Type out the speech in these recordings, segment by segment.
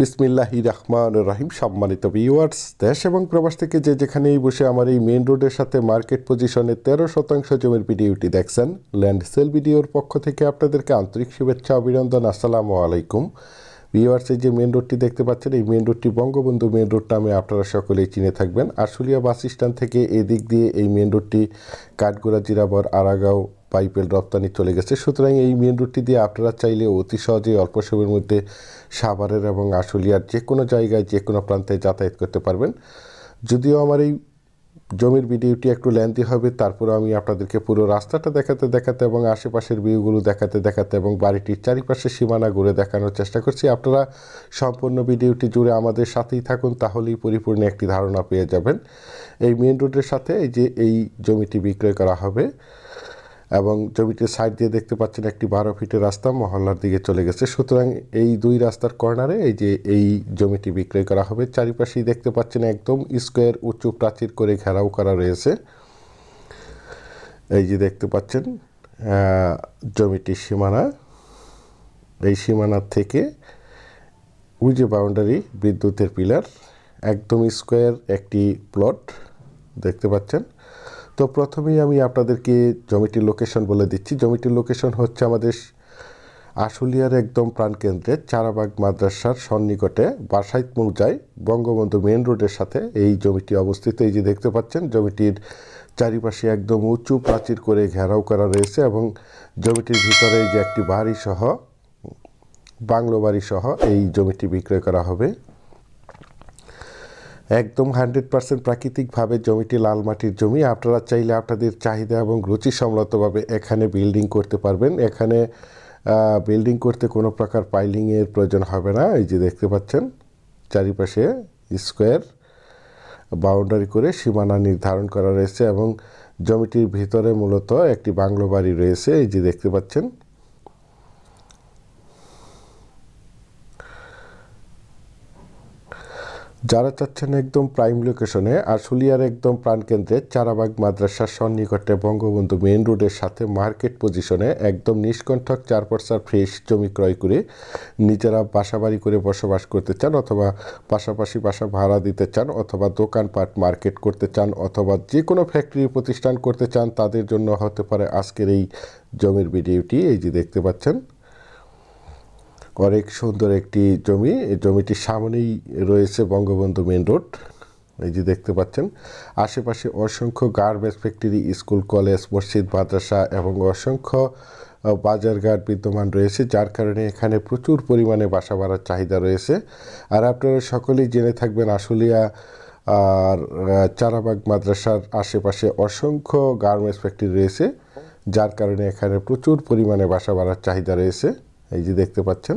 বিসমিল্লাহি রহমান রাহিম, সম্মানিত ভিউয়ার্স দেশ এবং প্রবাস থেকে যে যেখানেই বসে আমার এই মেন রোডের সাথে মার্কেট পজিশনে তেরো শতাংশ জমির ভিডিওটি দেখছেন ল্যান্ড সেল ভিডিওর পক্ষ থেকে আপনাদেরকে আন্তরিক শুভেচ্ছা, অভিনন্দন, আসসালামু আলাইকুম। ভিউয়ার্স এই যে মেন রোডটি দেখতে পাচ্ছেন, এই মেন রোডটি বঙ্গবন্ধু মেন রোড নামে আপনারা সকলেই চিনে থাকবেন। আশুলিয়া বাস স্ট্যান্ড থেকে এদিক দিয়ে এই মেন রোডটি কাঠগোড়া, জিরাবর, আরাগাঁও পাইপেল রপ্তানি চলে গেছে। সুতরাং এই মেন রুটটি দিয়ে আপনারা চাইলে অতি সহজেই অল্প সময়ের মধ্যে সাভারের এবং আশুলিয়ার যে কোনো জায়গায় যে কোনো প্রান্তে যাতায়াত করতে পারবেন। যদিও আমার এই জমির ভিডিওটি একটু লেন্থি হবে তারপরে আমি আপনাদেরকে পুরো রাস্তাটা দেখাতে দেখাতে এবং আশেপাশের ভিউগুলো দেখাতে দেখাতে এবং বাড়িটির চারিপাশে সীমানা ঘুরে দেখানোর চেষ্টা করছি। আপনারা সম্পূর্ণ ভিডিওটি জুড়ে আমাদের সাথেই থাকুন, তাহলেই পরিপূর্ণ একটি ধারণা পেয়ে যাবেন। এই মেন রোডের সাথে এই যে এই জমিটি বিক্রয় করা হবে এবং জমিটির সাইড দিয়ে দেখতে পাচ্ছেন একটি বারো ফিটের রাস্তা, মহল্লার দিকে চলে গেছে। সুতরাং এই দুই রাস্তার কর্নারে এই যে এই জমিটি বিক্রয় করা হবে, চারিপাশেই দেখতে পাচ্ছেন একদম স্কোয়ার উঁচু প্রাচীর করে ঘেরাও করা রয়েছে। এই যে দেখতে পাচ্ছেন জমিটির সীমানা। এই সীমানার থেকে ওই যে বাউন্ডারি, বিদ্যুতের পিলার, একদম স্কোয়ার একটি প্লট, দেখতে পাচ্ছেন। তো প্রথমেই আমি আপনাদেরকে জমিটির লোকেশন বলে দিচ্ছি। জমিটির লোকেশন হচ্ছে আমাদের আশুলিয়ার একদম প্রাণকেন্দ্রে চারাবাগ মাদ্রাসার সন্নিকটে বাসাইত মৌজায় বঙ্গবন্ধু মেন রোডের সাথে এই জমিটি অবস্থিত। এই যে দেখতে পাচ্ছেন, জমিটির চারিপাশে একদম উঁচু প্রাচীর করে ঘেরাও করা রয়েছে এবং জমিটির ভিতরে যে একটি বাড়ি সহ বাংলো বাড়ি সহ এই জমিটি বিক্রয় করা হবে। একদম হান্ড্রেড পার্সেন্ট প্রাকৃতিকভাবে জমিটি লাল মাটির জমি। আপনারা চাইলে আপনাদের চাহিদা এবং রুচি সম্মতভাবে এখানে বিল্ডিং করতে পারবেন। এখানে বিল্ডিং করতে কোনো প্রকার পাইলিংয়ের প্রয়োজন হবে না। এই যে দেখতে পাচ্ছেন, চারিপাশে স্কোয়ার বাউন্ডারি করে সীমানা নির্ধারণ করা রয়েছে এবং জমিটির ভিতরে মূলত একটি বাংলো বাড়ি রয়েছে। এই যে দেখতে পাচ্ছেন যারা চাচ্ছেন একদম প্রাইম লোকেশনে আর আশুলিয়ার একদম প্রাণকেন্দ্রে, চারাবাগ মাদ্রাসার সন্নিকটে বঙ্গবন্ধু মেন রোডের সাথে মার্কেট পজিশনে একদম নিষ্কণ্ঠক চার পয়সার ফ্রেশ জমি ক্রয় করে নিজেরা বাসাবাড়ি করে বসবাস করতে চান অথবা পাশাপাশি বাসা ভাড়া দিতে চান অথবা দোকানপাট মার্কেট করতে চান অথবা যে কোনো ফ্যাক্টরি প্রতিষ্ঠান করতে চান, তাদের জন্য হতে পারে আজকের এই জমির ভিডিওটি। এই যে দেখতে পাচ্ছেন অনেক সুন্দর একটি জমি। এই জমিটির সামনেই রয়েছে বঙ্গবন্ধু মেন রোড। এই যে দেখতে পাচ্ছেন, আশেপাশে অসংখ্য গার্মেন্টস ফ্যাক্টরি, স্কুল, কলেজ, মসজিদ, মাদ্রাসা এবং অসংখ্য বাজারঘাট বিদ্যমান রয়েছে, যার কারণে এখানে প্রচুর পরিমাণে বাসা বাড়ার চাহিদা রয়েছে। আর আপনারা সকলেই জেনে থাকবেন আশুলিয়া আর চারাবাগ মাদ্রাসার আশেপাশে অসংখ্য গার্মেন্টস ফ্যাক্টরি রয়েছে, যার কারণে এখানে প্রচুর পরিমাণে বাসা বাড়ার চাহিদা রয়েছে। এই যে দেখতে পাচ্ছেন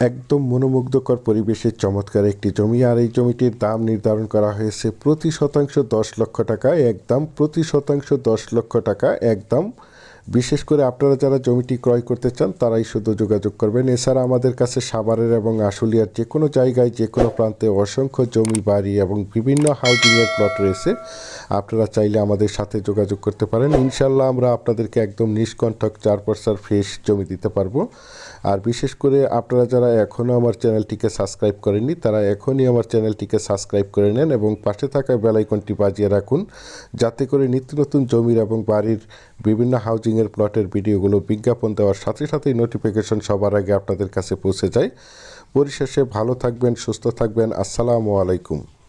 একদম মনোমুগ্ধকর পরিবেশে চমৎকার একটি জমি, আর এই জমিটির দাম নির্ধারণ করা হয়েছে প্রতি শতাংশ দশ লক্ষ টাকা, একদম প্রতি শতাংশ দশ লক্ষ টাকা, একদম বিশেষ করে আপনারা যারা জমিটি ক্রয় করতে চান, তারাই শুধু যোগাযোগ করবেন। এছাড়া আমাদের কাছে সাভারের এবং আশুলিয়ার যে কোনো জায়গায়, যে কোনো প্রান্তে অসংখ্য জমি, বাড়ি এবং বিভিন্ন হাউজিংয়ের প্লট রয়েছে। আপনারা চাইলে আমাদের সাথে যোগাযোগ করতে পারেন। ইনশাল্লাহ আমরা আপনাদেরকে একদম নিষ্কণ্ঠক চার পয়সার ফ্রেশ জমি দিতে পারব। আর বিশেষ করে আপনারা যারা এখনও আমার চ্যানেলটিকে সাবস্ক্রাইব করেননি, তারা এখনই আমার চ্যানেলটিকে সাবস্ক্রাইব করে নেন এবং পাশে থাকা বেলাইকনটি বাজিয়ে রাখুন, যাতে করে নিত্য নতুন জমির এবং বাড়ির বিভিন্ন হাউজিংয়ের প্লটের ভিডিওগুলো বিজ্ঞাপন দেওয়ার সাথে সাথেই নোটিফিকেশন সবার আগে আপনাদের কাছে পৌঁছে যায়। পরিশেষে ভালো থাকবেন, সুস্থ থাকবেন। আসসালামু আলাইকুম।